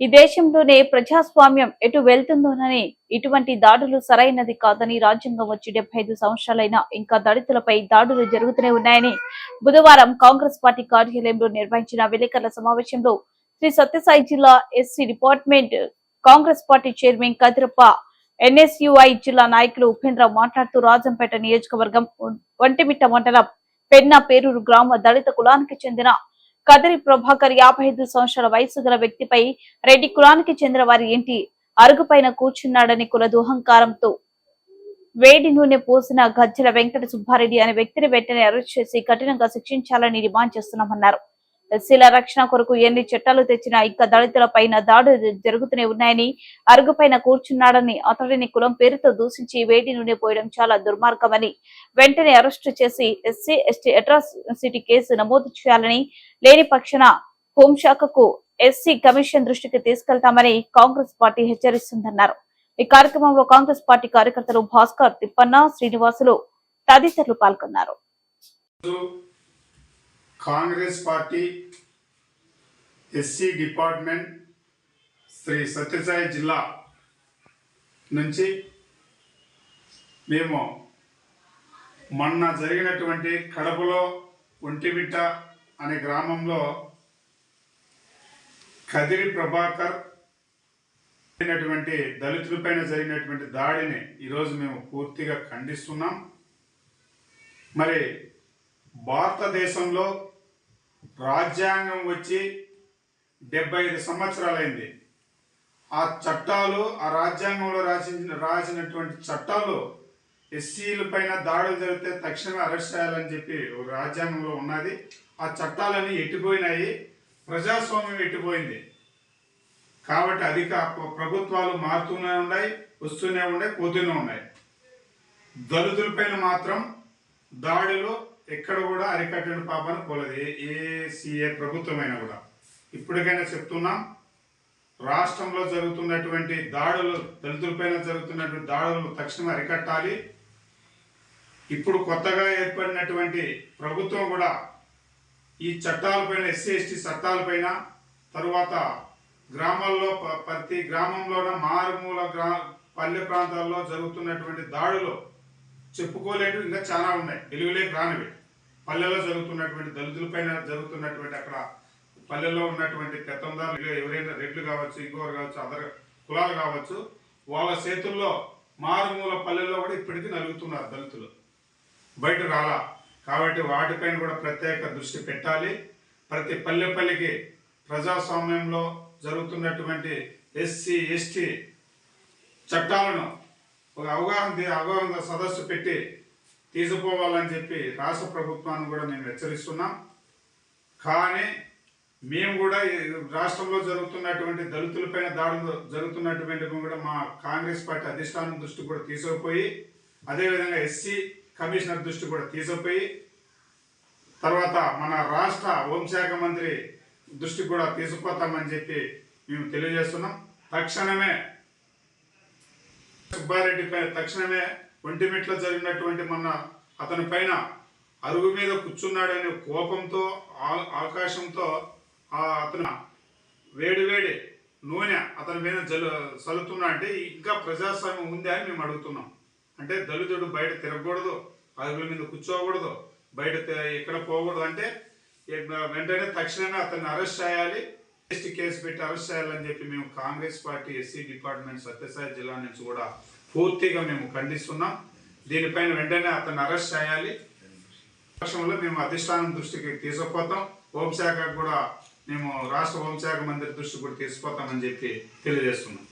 ఈ దేశంలోనే ప్రజాస్వామ్యం ఎటు వెళ్తుందోనని ఇటువంటి దాడులు సరైనది కాదని రాజ్యాంగం వచ్చి డెబ్బై ఐదు సంవత్సరాలైనా ఇంకా దళితులపై దాడులు జరుగుతూనే ఉన్నాయని బుధవారం కాంగ్రెస్ పార్టీ కార్యాలయంలో నిర్వహించిన విలేకరుల సమావేశంలో శ్రీ సత్యసాయి జిల్లా SC department Congress party chairman Kadirappa NSUI జిల్లా నాయకులు ఉపేంద్ర మాట్లాడుతూ రాజంపేట నియోజకవర్గం ఒంటిమిట్ట మండలం పెన్న పేరూరు గ్రామ దళిత కులానికి చెందిన కదిరి ప్రభాకర్ యాభై ఐదు సంవత్సరాల వయసు గల వ్యక్తిపై రెడ్డి కులానికి చెందిన వారి ఇంటి అరుగుపైన కూర్చున్నాడని కుల దుహంకారంతో వేడి నూనె పోసిన గజ్జల వెంకట సుబ్బారెడ్డి అనే వ్యక్తిని వెంటనే అరెస్ట్ చేసి కఠినంగా శిక్షించాలని డిమాండ్ చేస్తున్నామన్నారు. ఎస్సీల రక్షణ కొరకు ఎన్ని చట్టాలు తెచ్చినా ఇంకా దళితుల పైన దాడులు జరుగుతూనే ఉన్నాయని అరుగుపైన కూర్చున్నాడని అతడిని కులం పేరుతో దూషించి వేడి నుండి పోయడం చాలా దుర్మార్గమని వెంటనే అరెస్టు చేసి ఎస్సీ ఎస్టీ అట్రాసిటీ కేసు నమోదు చేయాలని లేని పక్షాన హోంశాఖకు ఎస్సీ కమిషన్ దృష్టికి తీసుకెళ్తామని కాంగ్రెస్ పార్టీ హెచ్చరిస్తుందన్నారు. ఈ కార్యక్రమంలో కాంగ్రెస్ పార్టీ కార్యకర్తలు భాస్కర్ తిప్పన్న శ్రీనివాసులు తదితరులు పాల్గొన్నారు. Congress party SC department Shri Sathya Sai జిల్లా నుంచి మేము మొన్న జరిగినటువంటి కడపలో ఒంటిమిట్ట అనే గ్రామంలో కదిరి ప్రభాకర్ జరిగినటువంటి దళితులపైన జరిగినటువంటి దాడిని ఈరోజు మేము పూర్తిగా ఖండిస్తున్నాం. మరి భారతదేశంలో రాజ్యాంగం వచ్చి డెబ్బై ఐదు సంవత్సరాలైంది. ఆ చట్టాలు ఆ రాజ్యాంగంలో రాసిన రాసినటువంటి చట్టాలు ఎస్సీల పైన దాడులు జరిగితే తక్షణమే అరెస్ట్ చేయాలని చెప్పి ఒక రాజ్యాంగంలో ఉన్నది. ఆ చట్టాలన్నీ ఎట్టిపోయినాయి. ప్రజాస్వామ్యం ఎట్టిపోయింది. కాబట్టి అధిక ప్రభుత్వాలు మారుతూనే ఉన్నాయి వస్తూనే ఉన్నాయి పోతూనే ఉన్నాయి. దళితులపైన మాత్రం దాడులు ఎక్కడ కూడా అరికట్టని పాపాన్ని పోలేదు. ఏ సీఏ ప్రభుత్వమైనా కూడా. ఇప్పటికైనా చెప్తున్నాం రాష్ట్రంలో జరుగుతున్నటువంటి దాడులు దళితులపైన జరుగుతున్నటువంటి దాడులు తక్షణమే అరికట్టాలి. ఇప్పుడు కొత్తగా ఏర్పడినటువంటి ప్రభుత్వం కూడా ఈ చట్టాలపైన ఎస్సీ ఎస్టీ చట్టాలపైన తరువాత గ్రామాల్లో ప్రతి గ్రామంలోన మారుమూల గ్రా పల్లె ప్రాంతాల్లో జరుగుతున్నటువంటి దాడులు చెప్పుకోలేనివి ఇంకా చాలా ఉన్నాయి. వెలుగులేకి రానివి. పల్లెల్లో జరుగుతున్నటువంటి దళితులపైన జరుగుతున్నటువంటి అక్కడ పల్లెల్లో ఉన్నటువంటి పెత్తందారులు ఎవరైనా రెడ్లు కావచ్చు ఇంకోరు కావచ్చు అదర్ కులాలు కావచ్చు వాళ్ళ చేతుల్లో మారుమూల పల్లెల్లో కూడా ఇప్పటికీ నలుగుతున్నారు దళితులు. బయట రాలా. కాబట్టి వాటిపైన కూడా ప్రత్యేక దృష్టి పెట్టాలి. ప్రతి పల్లె పల్లెకి ప్రజాస్వామ్యంలో జరుగుతున్నటువంటి ఎస్సీ ఎస్టీ చట్టాలను ఒక అవగాహన ది- అవగాహన సదస్సు పెట్టి తీసుకుపోవాలని చెప్పి రాష్ట్ర ప్రభుత్వాన్ని కూడా మేము హెచ్చరిస్తున్నాం. కానీ మేము కూడా ఈ రాష్ట్రంలో జరుగుతున్నటువంటి దళితులపైన దాడులు జరుగుతున్నటువంటి కూడా మా కాంగ్రెస్ పార్టీ అధిష్టానం దృష్టి కూడా తీసుకుపోయి అదేవిధంగా ఎస్సీ కమిషనర్ దృష్టి కూడా తీసుకుపోయి తర్వాత మన రాష్ట్ర హోంశాఖ మంత్రి దృష్టి కూడా తీసుకుపోతామని చెప్పి మేము తెలియజేస్తున్నాం. తక్షణమే సుబ్బారెడ్డిపై తక్షణమే ఒంటిమిట్లో జరిగినటువంటి మొన్న అతని పైన అరుగు మీద కూర్చున్నాడనే కోపంతో ఆ- ఆకాశంతో ఆ అతను వేడి వేడి నూనె అతని మీద జలు చల్లుతున్నా అంటే ఇంకా ప్రజాస్వామ్యం ఉందా అని మేము అడుగుతున్నాం. అంటే దళితుడు బయట తిరగకూడదు అరుగుల మీద కూర్చోకూడదు బయట ఎక్కడ పోకూడదు అంటే వెంటనే తక్షణమే అతన్ని అరెస్ట్ చేయాలి కేసు పెట్టి అరెస్ట్ చేయాలని చెప్పి మేము Congress party SC department Sathya Sai జిల్లా నుంచి కూడా పూర్తిగా మేము ఖండిస్తున్నాం. దీనిపైన వెంటనే అతన్ని అరెస్ట్ చేయాలి. పక్షంలో మేము అధిష్టానం దృష్టికి తీసుకుపోతాం. హోంశాఖ కూడా మేము రాష్ట్ర హోంశాఖ మంత్రి దృష్టికి కూడా తీసుకుపోతామని చెప్పి తెలియజేస్తున్నాం.